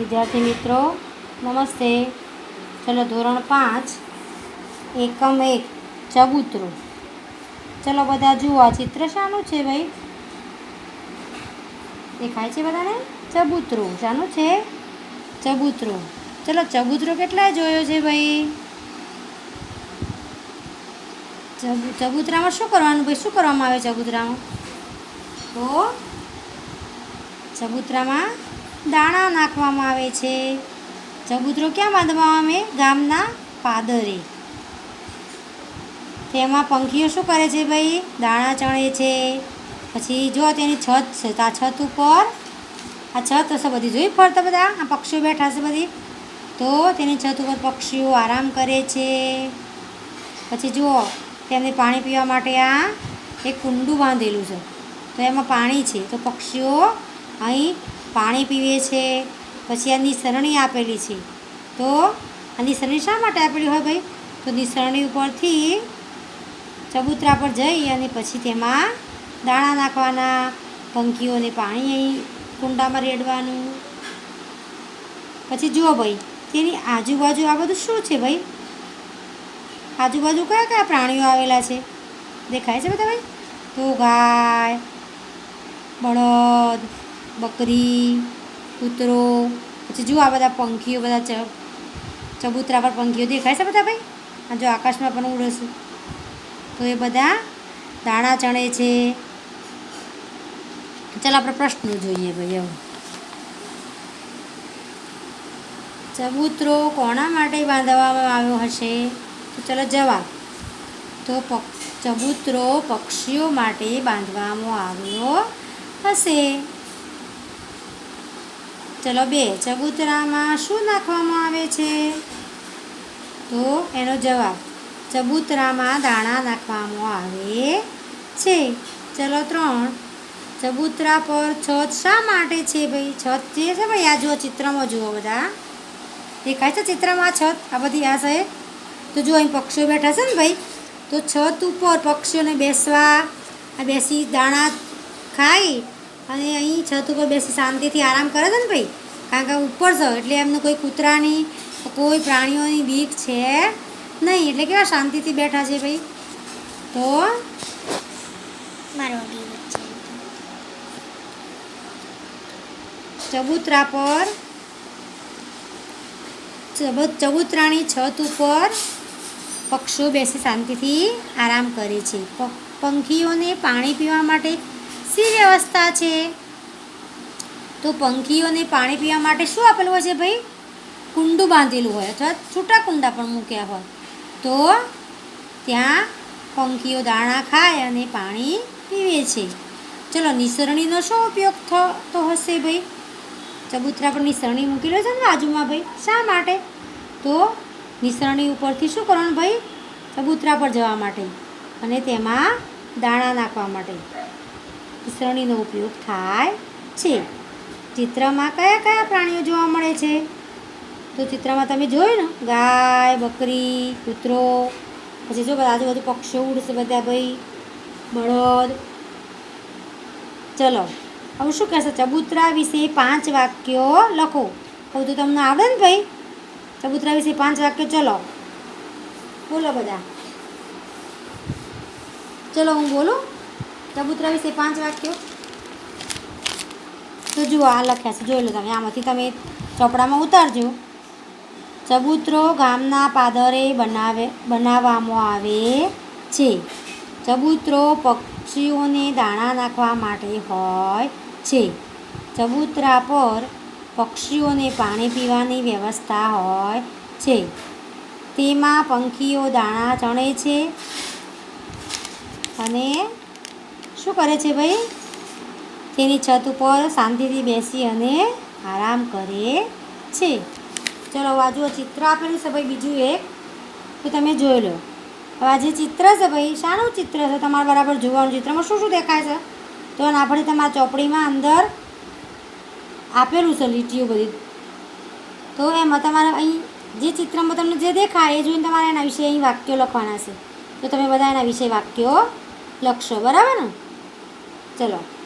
વિદ્યાર્થી મિત્રો, નમસ્તે. ચલો ધોરણ પાંચ, એકમ એક, ચબૂતરો. ચલો બધા જુઓ, આ ચિત્ર શાનું છે ભાઈ? દેખાય છે બધાને? ચબૂતરો. શાનું છે? ચબૂતરો. ચલો ચબૂતરો કેટલા જોયો છે ભાઈ? ચબુ, ચબૂતરામાં શું કરવાનું ભાઈ? શું કરવામાં આવે ચબૂતરામાં? તો ચબૂતરામાં દાણા નાખવામાં આવે છે. ચબૂતરો ક્યાં બાંધવામાં આવે? ગામના પાદરે. તેમાં પંખીઓ શું કરે છે ભાઈ? દાણા ચણે છે. પછી જો તેની છત છે, તો આ છત ઉપર, આ છત હશે બધી. જોઈ ફરતા બધા? આ પક્ષીઓ બેઠા છે બધી? તો તેની છત ઉપર પક્ષીઓ આરામ કરે છે. પછી જુઓ, તેમને પાણી પીવા માટે આ એક કુંડું બાંધેલું છે. તો એમાં પાણી છે. તો પક્ષીઓ અહીં પાણી પીવે છે, પછી આ નિસરણી આપેલી છે. તો આ નિસરણી શા માટે આપેલી હોય ભાઈ? તો નિસરણી ઉપરથી ચબૂતરા પર જઈ અને પછી તેમાં દાણા નાખવાના પંખીઓને પાણી અહીં કુંડામાં રેડવાનું. પછી જુઓ ભાઈ, તેની આજુબાજુ આ બધું શું છે ભાઈ? આજુબાજુ કયા કયા પ્રાણીઓ આવેલા છે? દેખાય છે બધા ભાઈ? તો ગાય, બળદ બકરી, કૂતરો, પછી જુઓ આ બધા પંખીઓ, બધા ચબૂતરા પર પંખીઓ દેખાય છે બધા ભાઈ? આ જો આકાશમાં પણ ઉડે છે તો એ બધા દાણા ચણે છે. ચાલો આપણે પ્રશ્નો જોઈએ ભાઈ એવું ચબૂતરો કોના માટે બાંધવામાં આવ્યો હશે? તો ચલો જવાબ. તો ચબૂતરો પક્ષીઓ માટે બાંધવામાં આવ્યો હશે. ચલો બે, ચબૂતરામાં શું નાખવામાં આવે છે? તો એનો જવાબ, ચબૂતરામાં દાણા નાખવામાં આવે છે. ચલો ત્રણ, ચબૂતરા પર છત શા માટે છે ભાઈ? છત જે છે ભાઈ, આ જુઓ ચિત્રમાં જુઓ બધા. દેખાય છે ચિત્રમાં છત? આ બધી આ છે તો જો અહીં પક્ષીઓ બેઠા છે ને ભાઈ, તો છત ઉપર પક્ષીઓને બેસવા, આ બેસી દાણા ખાઈ અને અહીં છત ઉપર બેસી શાંતિથી આરામ કરે છે ને ભાઈ? કારણ કે ઉપર છે એટલે એમને કોઈ કૂતરાની કોઈ પ્રાણીઓની બીક છે નહીં. એટલે કેવા શાંતિથી બેઠા છે ભાઈ? તો? ચબૂતરા પર ચબ- ચબૂતરાની છત ઉપર પક્ષીઓ બેસી શાંતિથી આરામ કરે છે. પંખીઓને પાણી પીવા માટે શી વ્યવસ્થા છે? તો પંખીઓને પાણી પીવા માટે શું આપેલું હોય છે ભાઈ? કુંડું બાંધેલું હોય અથવા છૂટા કુંડા પણ મૂક્યા હોય. તો ત્યાં પંખીઓ દાણા ખાય અને પાણી પીવે છે. ચલો, નિસરણીનો શું ઉપયોગ થતો હશે ભાઈ? ચબૂતરા પર નિસરણી મૂકેલો છે ને બાજુમાં ભાઈ. શા માટે? તો નિસરણી ઉપરથી શું કરવાનું ભાઈ? ચબૂતરા પર જવા માટે અને તેમાં દાણા નાખવા માટે. નિસરણીનો ઉપયોગ થાય છે. ચિત્રમાં કયા કયા પ્રાણીઓ જોવા મળે છે? તો ચિત્રમાં તમે જોયું ને, ગાય, બકરી, કૂતરો, પછી જો બધા આજુબાજુ પક્ષીઓ ઉડશે બધા ભાઈ, બળદ. ચલો, હવે શું કહેશે? ચબૂતરા વિશે પાંચ વાક્યો લખો. હવે તો તમને આવડે ને ભાઈ? ચબૂતરા વિશે પાંચ વાક્યો, ચલો. બોલો બધા. ચલો, હું બોલું? ચબૂતરા વિશે પાંચ વાક્યો? તો જુઓ, આ લખ્યા છે. જોઈ લો તમે, આમાંથી તમે ચોપડામાં ઉતારજો. ચબૂતરો ગામના પાદરે બનાવે, બનાવવામાં આવે છે. ચબૂતરો પક્ષીઓને દાણા નાખવા માટે હોય છે. ચબૂતરા પર પક્ષીઓને પાણી પીવાની વ્યવસ્થા હોય છે. તેમાં પંખીઓ દાણા ચણે છે. અને શું કરે છે ભાઈ? તેની છત ઉપર શાંતિથી બેસી અને આરામ કરે છે. ચલો આ જુઓ ચિત્ર આપેલું છે ભાઈ, બીજું એક. તો તમે જોઈ લો. હવે આ જે ચિત્ર છે ભાઈ, શાનું ચિત્ર છે? તમારે બરાબર જોવાનું. ચિત્રમાં શું શું દેખાય છે? તો આપણે તમારા ચોપડીમાં અંદર આપેલું છે લીટીઓ બધી. તો એમાં તમારે અહીં જે ચિત્રમાં તમને જે દેખાય એ જોઈને તમારે એના વિશે અહીં વાક્યો લખવાના છે. તો તમે બધા એના વિશે વાક્યો લખશો. બરાબર ને? ચલો